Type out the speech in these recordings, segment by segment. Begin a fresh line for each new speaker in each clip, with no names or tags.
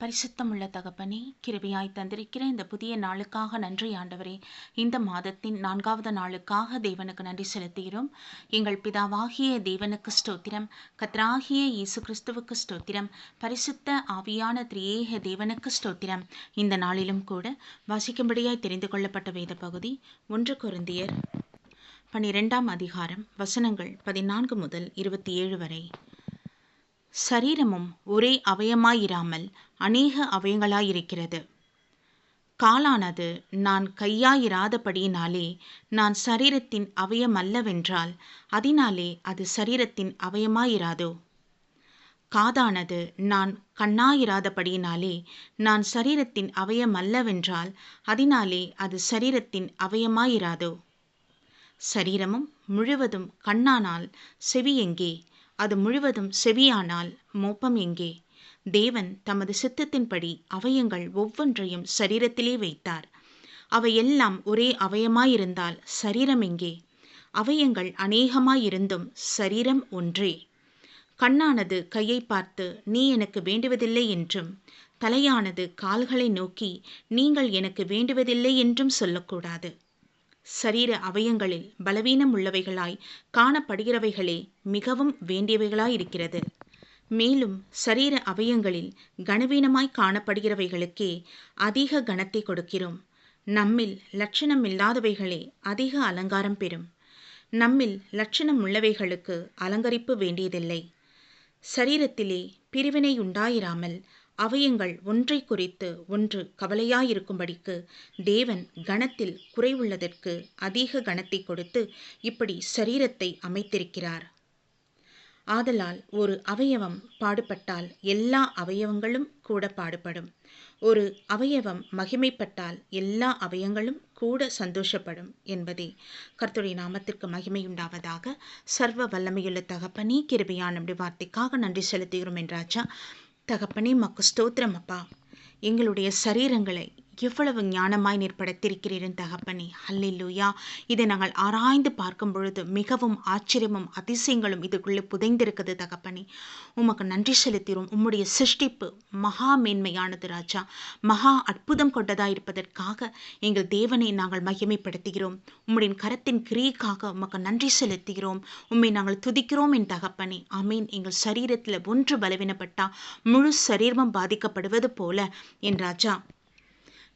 பரிசுத்தமுள்ள தகப்பனே கிருபியாய் தந்திருக்கிற இந்த புதிய நாளுக்காக நன்றி ஆண்டவரே. இந்த மாதத்தின் நான்காவது நாளுக்காக தேவனுக்கு நன்றி செலுத்துகிறோம். எங்கள் பிதாவாகிய தேவனுக்கு ஸ்தோத்திரம். கத்ராகிய இயேசு கிறிஸ்துவுக்கு ஸ்தோத்திரம். பரிசுத்த ஆவியான திரியேக தேவனுக்கு ஸ்தோத்திரம். இந்த நாளிலும் கூட வாசிக்கும்படியாய் தெரிந்து கொள்ளப்பட்ட வேத பகுதி ஒன்று குருந்தியர் பனிரெண்டாம் அதிகாரம் வசனங்கள் பதினான்கு முதல் இருபத்தி ஏழு வரை. சரீரமும் ஒரே அவயமாயிராமல் அநேக அவயங்களாயிருக்கிறது. காலானது நான் கையாயிராதபடியினாலே நான் சரீரத்தின் அவயமல்லவென்றால் அதனாலே அது சரீரத்தின் அவயமாயிராதோ? காதானது நான் கண்ணாயிராதபடியினாலே நான் சரீரத்தின் அவயமல்லவென்றால் அதனாலே அது சரீரத்தின் அவயமாயிராதோ? சரீரமும் முழுவதும் கண்ணானால் செவி எங்கே அது முழுவதும் செவியானால் மோப்பம் எங்கே? தேவன் தமது சித்தத்தின்படி அவயங்கள் ஒவ்வொன்றையும் சரீரத்திலே வைத்தார். அவையெல்லாம் ஒரே அவயமாயிருந்தால் சரீரம் எங்கே? அவயங்கள் அநேகமாயிருந்தும் சரீரம் ஒன்றே. கண்ணானது கையை பார்த்து நீ எனக்கு வேண்டுவதில்லை என்றும் தலையானது கால்களை நோக்கி நீங்கள் எனக்கு வேண்டுவதில்லை என்றும் சொல்லக்கூடாது. சரீர அவயங்களில் பலவீனம் உள்ளவைகளாய் காணப்படுகிறவைகளே மிகவும் வேண்டியவைகளாயிருக்கிறது. மேலும் சரீர அவயங்களில் கனவீனமாய் காணப்படுகிறவைகளுக்கே அதிக கனத்தை கொடுக்கிறோம். நம்மில் லட்சணம் இல்லாதவைகளே அதிக அலங்காரம் பெறும். நம்மில் லட்சணம் உள்ளவைகளுக்கு அலங்கரிப்பு வேண்டியதில்லை. சரீரத்திலே பிரிவினை உண்டாயிராமல் அவயங்கள் ஒன்றை குறித்து ஒன்று கவலையாயிருக்கும்படிக்கு தேவன் கணத்தில் குறைவுள்ளதற்கு அதிக கணத்தை கொடுத்து இப்படி சரீரத்தை அமைத்திருக்கிறார். ஆதலால் ஒரு அவயவம் பாடுபட்டால் எல்லா அவயவங்களும் கூட பாடுபடும். ஒரு அவயவம் மகிமைப்பட்டால் எல்லா அவயங்களும் கூட சந்தோஷப்படும் என்பதே கர்த்துடைய நாமத்திற்கு மகிமையுண்டாவதாக சர்வ வல்லமையுள்ள தகப்பனே கிருபையான வார்த்தைக்காக நன்றி செலுத்துகிறோம் என்றாச்சா தகப்பனே மக்கு ஸ்தோத்திரம் அப்பா எங்களுடைய சரீரங்களை எவ்வளவு ஞானமாய் நீர் படைத்திருக்கிறீரின் தகப்பனே. ஹல்லில்லூயா இதை நாங்கள் ஆராய்ந்து பார்க்கும் பொழுது மிகவும் ஆச்சரியமும் அதிசயங்களும் இதுக்குள்ளே புதைந்திருக்குது தகப்பனே. உமக்கு நன்றி செலுத்திறோம் உம்முடைய சிருஷ்டிப்பு மகா மேன்மையானது ராஜா. மகா அற்புதம் கொண்டதாக இருப்பதற்காக எங்கள் தேவனை நாங்கள் மகிமைப்படுத்துகிறோம். உம்முடைய கரத்தின் கிரியைக்காக உமக்கு நன்றி செலுத்துகிறோம். உம்மை நாங்கள் துதிக்கிறோம் என் தகப்பனே. அமீன் எங்கள் சரீரத்தில் ஒன்று பலவீனப்பட்டால் முழு சரீரமும் பாதிக்கப்படுவது போல என் ராஜா.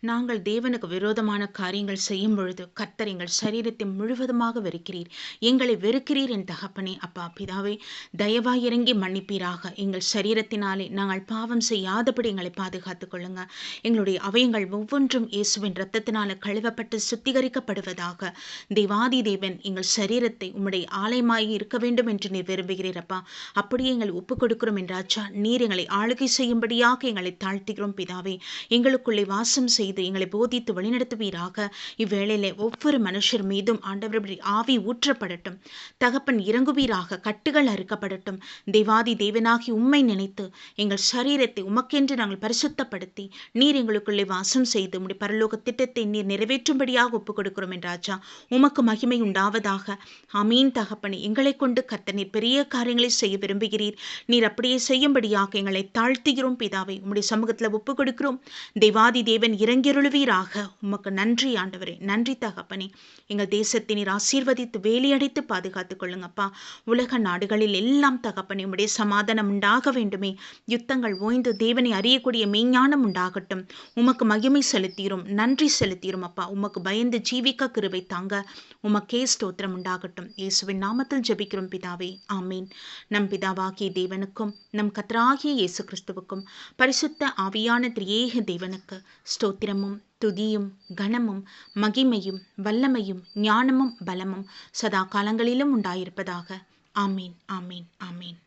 நாங்கள் தேவனுக்கு விரோதமான காரியங்கள் செய்யும் பொழுது கர்த்தர் எங்கள் சரீரத்தை முழுவதுமாக வெறுக்கிறீர். எங்களை வெறுக்கிறீர் என் தகப்பனே. அப்பா பிதாவே தயவாய் இறங்கி மன்னிப்பீராக. எங்கள் சரீரத்தினாலே நாங்கள் பாவம் செய்யாதபடி எங்களை பாதுகாத்துக் கொள்ளுங்க. எங்களுடைய அவயங்கள் ஒவ்வொன்றும் இயேசுவின் ரத்தத்தினால கழுவப்பட்டு சுத்திகரிக்கப்படுவதாக தேவாதி தேவன் எங்கள் சரீரத்தை உம்முடைய ஆலயமாகி இருக்க வேண்டும் என்று நீர் விரும்புகிறீர் அப்பா. அப்படியே எங்கள் ஒப்புக் கொடுக்கிறோம் என்றாச்சா நீர் எங்களை ஆளுகை செய்யும்படியாக எங்களை தாழ்த்துகிறோம் பிதாவே. எங்களுக்குள்ளே வாசம் செய்து செய்து எங்களை போதித்து வழிநடத்துவீராக. இவ்வேளையிலே ஒவ்வொரு மனுஷர் மீதும் ஆண்டவர் ஆவி ஊற்றப்படட்டும். தகப்பன் இறங்குவீராக கட்டுகள் அறுக்கப்படட்டும். தேவாதி தேவனாகி உம்மை நினைத்து எங்கள் சரீரத்தை உமக்கென்று நாங்கள் பரிசுத்தப்படுத்தி நீர் எங்களுக்குள்ளே வாசம் செய்து உடைய பரலோக திட்டத்தை நீர் நிறைவேற்றும்படியாக ஒப்புக் கொடுக்கிறோம் என் ராஜா. உமக்கு மகிமை உண்டாவதாக. அமீன் தகப்பனை எங்களை கொண்டு கத்த நீர் பெரிய காரியங்களை செய்ய விரும்புகிறீர். நீர் அப்படியே செய்யும்படியாக எங்களை தாழ்த்துகிறோம். பிதாவை உம்முடைய சமூகத்தில் ஒப்புக் கொடுக்கிறோம். தேவாதி தேவன் இறங்கி இறங்கியருளுவீராக உமக்கு நன்றி ஆண்டவரே. நன்றி தகப்பனே. எங்கள் தேசத்தை நீர் ஆசீர்வதித்து வேலியடைத்து பாதுகாத்துக் கொள்ளுங்கப்பா. உலக நாடுகளில் எல்லாம் தகப்பனே உடைய சமாதானம் உண்டாக வேண்டுமே. யுத்தங்கள் ஓய்ந்து தேவனை அறியக்கூடிய மெய்ஞானம் உண்டாகட்டும். உமக்கு மகிமை செலுத்தீரும் நன்றி செலுத்தீரும் அப்பா. உமக்கு பயந்து ஜீவிக்க கிருவை தாங்க. உமக்கே ஸ்தோத்திரம் உண்டாகட்டும். இயேசுவின் நாமத்தில் ஜெபிக்கிறோம் பிதாவே. ஆமீன். நம் பிதாவாகிய தேவனுக்கும் நம் கத்ராகிய இயேசு கிறிஸ்துவுக்கும் பரிசுத்த ஆவியான திரியேக தேவனுக்கு ஸ்தோத்திரம். ஸ்தோத்திரமும் துதியும் கனமும் மகிமையும் வல்லமையும் ஞானமும் பலமும் சதா காலங்களிலும் உண்டாயிருப்பதாக. ஆமீன் ஆமீன் ஆமீன்.